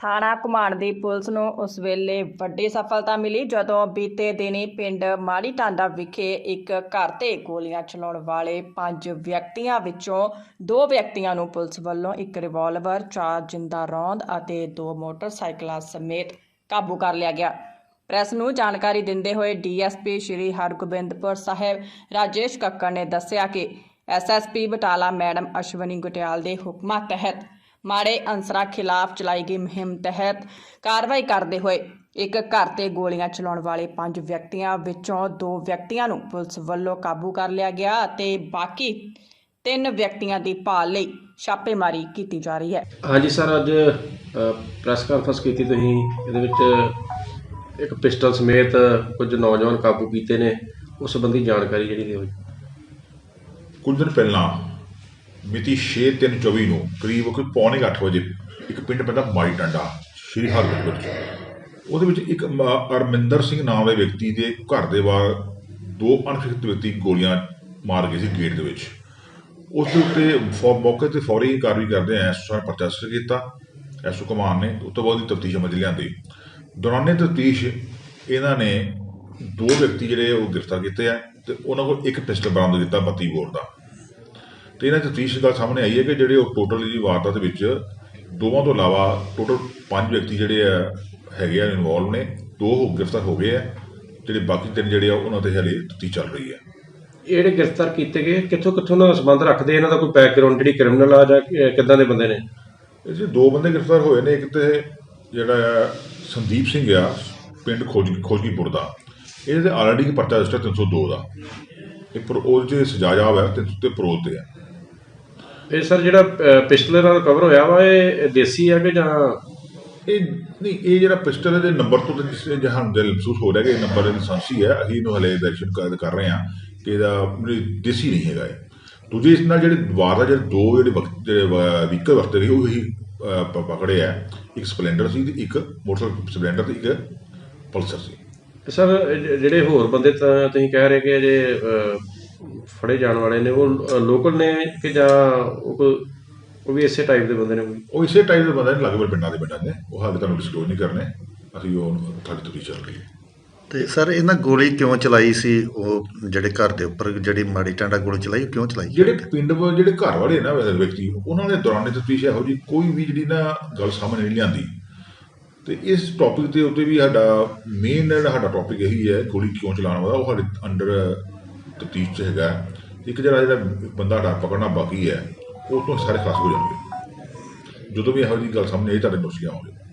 ਥਾਣਾ ਘੁਮਾਣ ਦੀ ਪੁਲਿਸ ਨੂੰ ਉਸ ਵੇਲੇ ਵੱਡੀ ਸਫਲਤਾ ਮਿਲੀ ਜਦੋਂ ਬੀਤੇ ਦਿਨੀ ਪਿੰਡ ਮਾੜੀ ਟਾਂਡਾ ਵਿਖੇ ਇੱਕ ਘਰ ਤੇ ਗੋਲੀਆਂ ਚਲਾਉਣ ਵਾਲੇ ਪੰਜ ਵਿਅਕਤੀਆਂ ਵਿੱਚੋਂ ਦੋ ਵਿਅਕਤੀਆਂ ਨੂੰ ਪੁਲਿਸ ਵੱਲੋਂ ਇੱਕ ਰਿਵਾਲਵਰ, ਚਾਰ ਜਿੰਦਾ ਰੌਂਦ ਅਤੇ ਦੋ ਮੋਟਰਸਾਈਕਲਾਂ ਸਮੇਤ ਕਾਬੂ ਕਰ ਲਿਆ ਗਿਆ। ਪ੍ਰੈਸ ਨੂੰ ਜਾਣਕਾਰੀ ਦਿੰਦੇ ਹੋਏ ਡੀਐਸਪੀ ਸ਼੍ਰੀ ਹਰਗੋਬਿੰਦਪੁਰ ਸਾਹਿਬ ਰਾਜੇਸ਼ ਕੱਕੜ ਨੇ ਦੱਸਿਆ ਕਿ ਐਸਐਸਪੀ ਬਟਾਲਾ ਮੈਡਮ ਅਸ਼ਵਨੀ ਗੁਟਿਆਲ ਦੇ ਹੁਕਮਾਂ ਤਹਿਤ ਮਾੜੇ ਅਨਸਰਾਂ ਖਿਲਾਫ ਚਲਾਈ ਗਈ ਮੁਹਿੰਮ ਤਹਿਤ ਕਾਰਵਾਈ ਕਰਦੇ ਹੋਏ ਇੱਕ ਘਰ ਤੇ ਗੋਲੀਆਂ ਚਲਾਉਣ ਵਾਲੇ ਪੰਜ ਵਿਅਕਤੀਆਂ ਵਿੱਚੋਂ ਦੋ ਵਿਅਕਤੀਆਂ ਨੂੰ ਪੁਲਿਸ ਵੱਲੋਂ ਕਾਬੂ ਕਰ ਲਿਆ ਗਿਆ ਅਤੇ ਬਾਕੀ ਤਿੰਨ ਵਿਅਕਤੀਆਂ ਦੀ ਭਾਲ ਲਈ ਛਾਪੇਮਾਰੀ ਕੀਤੀ ਜਾ ਰਹੀ ਹੈ। ਹਾਂਜੀ ਸਰ ਅੱਜ ਪ੍ਰੈਸ ਕਾਨਫਰੰਸ ਕੀਤੀ ਤੁਸੀਂ। ਇਹਦੇ ਵਿੱਚ ਇੱਕ ਪਿਸਟਲ ਸਮੇਤ ਕੁਝ ਨੌਜਵਾਨ ਕਾਬੂ ਕੀਤੇ ਨੇ। ਉਸ ਸੰਬੰਧੀ ਜਾਣਕਾਰੀ ਜਿਹੜੀ ਦਿਓ ਕੁਝ ਦਿਨ ਪਹਿਲਾਂ ਮਿਤੀ 6/3/24 ਨੂੰ ਕਰੀਬ ਕੋਈ ਪੌਣੇ ਕੁ ਅੱਠ ਵਜੇ ਇੱਕ ਪਿੰਡ ਪੈਂਦਾ ਮਾੜੀ ਟੰਡਾ, ਸ਼੍ਰੀ ਹਰਗੋਬਿੰਦ ਚ ਉਹਦੇ ਵਿੱਚ ਇੱਕ ਅਰਮਿੰਦਰ ਸਿੰਘ ਨਾਮ ਦੇ ਵਿਅਕਤੀ ਦੇ ਘਰ ਦੇ ਬਾਹਰ ਦੋ ਅਣਖਿਤ ਵਿਅਕਤੀ ਗੋਲੀਆਂ ਮਾਰ ਗਏ ਸੀ ਗੇਟ ਦੇ ਵਿੱਚ। ਉਸ ਦੇ ਉੱਤੇ ਫੌ- ਮੌਕੇ ਤੇ ਫੌਰੀ ਕਾਰਵਾਈ ਕਰਦੇ ਆ ਐਸਓ ਸਾਹਿਬ ਪਰਚਾ ਰਜਿਸਟਰ ਕੀਤਾ ਐਸਓ ਕਮਾਨ ਨੇ ਉਸ ਤੋਂ ਬਾਅਦ ਦੀ ਤਫਤੀਸ਼ ਅਮਲ 'ਚ ਲਿਆਂਦੀ। ਦੌਰਾਨੇ ਤਫਤੀਸ਼, ਇਹਨਾਂ ਨੇ ਦੋ ਵਿਅਕਤੀ ਜਿਹੜੇ ਉਹ ਗ੍ਰਿਫਤਾਰ ਕੀਤੇ ਆ ਤੇ ਉਹਨਾਂ ਕੋਲ ਇੱਕ ਪਿਸਟਲ ਬਰਾਮਦ ਕੀਤਾ 32 ਬੋਰ ਦਾ। ਤੇ ਇਹਨਾਂ ਤਫਤੀਸ਼ ਗੱਲ ਸਾਹਮਣੇ ਆਈ ਹੈ ਕਿ ਜਿਹੜੇ ਉਹ ਟੋਟਲ ਜੀ ਵਾਰਦਾਤ ਦੇ ਵਿੱਚ ਦੋਵਾਂ ਤੋਂ ਇਲਾਵਾ ਟੋਟਲ ਪੰਜ ਵਿਅਕਤੀ ਜਿਹੜੇ ਆ ਹੈਗੇ ਆ ਇਨਵੋਲਵ ਨੇ ਦੋ ਹੋ ਗ੍ਰਿਫਤਾਰ ਹੋ ਗਏ ਆ ਜਿਹੜੇ ਬਾਕੀ ਤਿੰਨ ਜਿਹੜੇ ਆ ਉਹਨਾਂ ਤੇ ਹਲੇ ਤਫਤੀਸ਼ ਚੱਲ ਰਹੀ ਹੈ। ਇਹ ਜਿਹੜੇ ਗ੍ਰਿਫਤਾਰ ਕੀਤੇ ਗਏ ਕਿੱਥੋਂ ਕਿੱਥੋਂ ਦਾ ਸੰਬੰਧ ਰੱਖਦੇ ਇਹਨਾਂ ਦਾ ਕੋਈ ਬੈਕਗ੍ਰਾਉਂਡ ਜਿਹੜੀ ਕ੍ਰਿਮੀਨਲ ਆ ਜਾਂ ਕਿੱਦਾਂ ਦੇ ਬੰਦੇ ਨੇ? 'ਚ ਦੋ ਬੰਦੇ ਗ੍ਰਿਫਤਾਰ ਹੋਏ ਨੇ ਇੱਕ ਤੇ ਜਿਹੜਾ ਆ ਸੰਦੀਪ ਸਿੰਘ ਆ ਪਿੰਡ ਖੋਜ ਖੋਜੀਪੁਰ ਦਾ। ਇਹਦੇ ਆਲਰੇਡੀ ਪਰਚਾ ਰਜਿਸਟਰ 302 ਦਾ ਇਹ ਪਰ ਉਹ ਚ ਸਜ਼ਾਯਾਬ ਹੈ ਤੇ ਪਰੋਲ ਤੇ ਹੈ ਇਹ ਸਰ ਜਿਹੜਾ ਪਿਸਟਲ ਨਾਲ ਕਵਰ ਹੋਇਆ ਵਾ ਇਹ ਦੇਸੀ ਆ ਕਿ ਜਾਂ? ਇਹ ਨਹੀਂ ਇਹ ਜਿਹੜਾ ਪਿਸਟਲ ਦੇ ਨੰਬਰ ਤੋਂ ਤਾਂ ਜਹਾਨ ਦਿਲ ਮਹਿਸੂਸ ਹੋ ਰਿਹਾ ਕਿ ਇਹ ਨੰਬਰ ਲਾਇਸੈਂਸੀ ਹੈ ਅਸੀਂ ਇਹਨੂੰ ਹਲੇ ਦਰਸ਼ਨ ਕਰ ਕਰ ਰਹੇ ਹਾਂ ਕਿ ਇਹਦਾ ਦੇਸੀ ਨਹੀਂ ਹੈਗਾ ਇਹ। ਦੂਜੇ ਇਸ ਨਾਲ ਜਿਹੜੇ ਦੁਬਾਰਾ ਜਿਹੜੇ ਦੋ ਜਿਹੜੇ ਵਕਤ ਜਿਹੜੇ ਵਹੀਕਲ ਵਰਤੇ ਗਏ ਉਹ ਹੀ ਪਕੜੇ ਆ। ਇੱਕ ਸਪਲੈਂਡਰ ਸੀ ਤੇ ਇੱਕ ਮੋਟਰਸਾਈਕਲ ਸਪਲੈਂਡਰ ਤੇ ਇੱਕ ਪਲਸਰ ਸੀ। ਸਰ ਜਿਹੜੇ ਹੋਰ ਬੰਦੇ ਤਾਂ ਤੁਸੀਂ ਕਹਿ ਰਹੇ ਕਿ ਜੇ ਫੜੇ ਜਾਣ ਵਾਲੇ ਨੇ ਉਹ ਲੋਕਲ ਨੇ ਕਿ ਜਾਂ ਉਹ ਕੋਈ- ਉਹ ਵੀ ਇਸੇ ਟਾਈਪ ਦੇ ਬੰਦੇ ਨੇ ਕੋਈ? ਉਹ ਇਸੇ ਟਾਈਪ ਦੇ ਬੰਦੇ ਨੇ ਲੱਗਭਗ ਪਿੰਡਾਂ ਦੇ ਪਿੰਡਾਂ ਦੇ। ਉਹ ਹਾਲੇ ਤੁਹਾਨੂੰ ਡਿਸਕਲੋਜ਼ ਨਹੀਂ ਕਰਨੇ। ਅਸੀਂ ਉਹ ਤੁਹਾਡੀ ਤੁਰੀ ਚੱਲ ਰਹੀ ਹੈ। ਤੇ ਸਰ ਇਹਨਾਂ ਗੋਲੀ ਕਿਉਂ ਚਲਾਈ ਸੀ? ਉਹ ਜਿਹੜੇ ਘਰ ਦੇ ਉੱਪਰ ਜਿਹੜੀ ਮਾੜੀ ਟਾਂਡਾ ਗੋਲੀ ਚਲਾਈ ਉਹ ਕਿਉਂ ਚਲਾਈ? ਜਿਹੜੇ ਪਿੰਡ ਵ- ਜਿਹੜੇ ਘਰ ਵਾਲੇ ਨਾ ਵੈਸੇ ਵਿਅਕਤੀ ਉਹਨਾਂ ਦੇ ਦੌਰਾਨ ਤਫਤੀਸ਼ ਇਹੋ ਜੀ ਕੋਈ ਵੀ ਜਿਹੜੀ ਨਾ ਗੱਲ ਸਾਹਮਣੇ ਨਹੀਂ ਲਿਆਂਦੀ। ਤੇ ਇਸ ਟੌਪਿਕ ਦੇ ਉੱਤੇ ਵੀ ਸਾਡਾ ਮੇਨ ਜਿਹੜਾ ਸਾਡਾ ਟੌਪਿਕ ਇਹੀ ਹੈ ਗੋਲੀ ਕਿਉਂ ਚਲਾਉਣ ਵਾਲਾ ਉਹ ਸਾਡੇ ਅੰਡਰ ਤਫਤੀਸ਼ ਚ ਹੈਗਾ। ਇੱਕ ਜਿਹੜਾ ਜਿਹੜਾ ਬੰਦਾ ਸਾਡਾ ਪਕੜਨਾ ਬਾਕੀ ਹੈ, ਉਹ ਤੋਂ ਸਾਰੇ ਖਾਸ ਹੋ ਜਾਣਗੇ। ਜਦੋਂ ਵੀ ਇਹੋ ਜਿਹੀ ਗੱਲ ਸਾਹਮਣੇ ਆਈ, ਤੁਹਾਡੇ ਨੋਟਿਸ ਲਿਆਵਾਂਗੇ